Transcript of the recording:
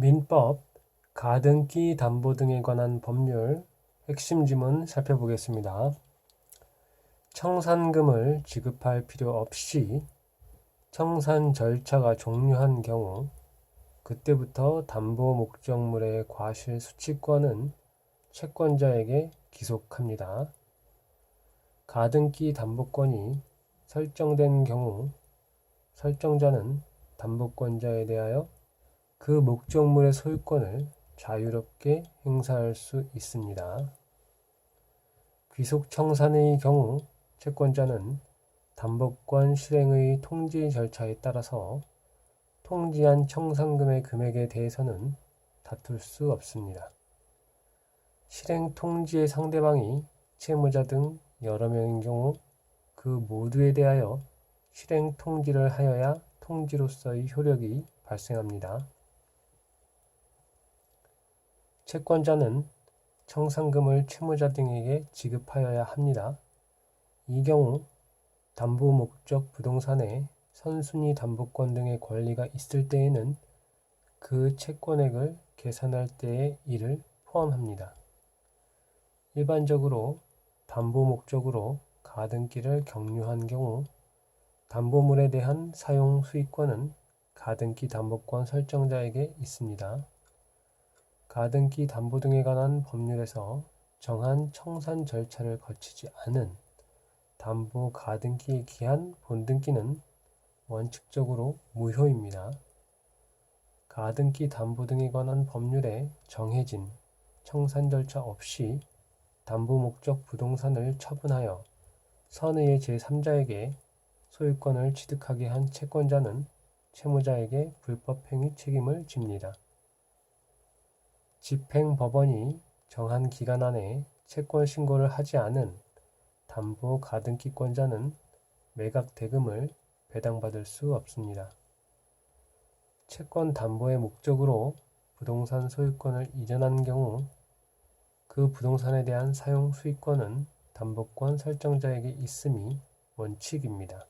민법, 가등기 담보 등에 관한 법률 핵심 지문 살펴보겠습니다. 청산금을 지급할 필요 없이 청산 절차가 종료한 경우 그때부터 담보 목적물의 과실 수취권은 채권자에게 기속합니다. 가등기 담보권이 설정된 경우 설정자는 담보권자에 대하여 그 목적물의 소유권을 자유롭게 행사할 수 있습니다. 귀속 청산의 경우 채권자는 담보권 실행의 통지 절차에 따라서 통지한 청산금의 금액에 대해서는 다툴 수 없습니다. 실행 통지의 상대방이 채무자 등 여러 명인 경우 그 모두에 대하여 실행 통지를 하여야 통지로서의 효력이 발생합니다. 채권자는 청산금을 채무자 등에게 지급하여야 합니다. 이 경우 담보 목적 부동산에 선순위 담보권 등의 권리가 있을 때에는 그 채권액을 계산할 때의 일을 포함합니다. 일반적으로 담보 목적으로 가등기를 경유한 경우 담보물에 대한 사용 수익권은 가등기 담보권 설정자에게 있습니다. 가등기 담보 등에 관한 법률에서 정한 청산 절차를 거치지 않은 담보 가등기에 기한 본등기는 원칙적으로 무효입니다. 가등기 담보 등에 관한 법률에 정해진 청산 절차 없이 담보 목적 부동산을 처분하여 선의의 제3자에게 소유권을 취득하게 한 채권자는 채무자에게 불법행위 책임을 집니다. 집행법원이 정한 기간 안에 채권 신고를 하지 않은 담보 가등기권자는 매각 대금을 배당받을 수 없습니다. 채권 담보의 목적으로 부동산 소유권을 이전한 경우 그 부동산에 대한 사용 수익권은 담보권 설정자에게 있음이 원칙입니다.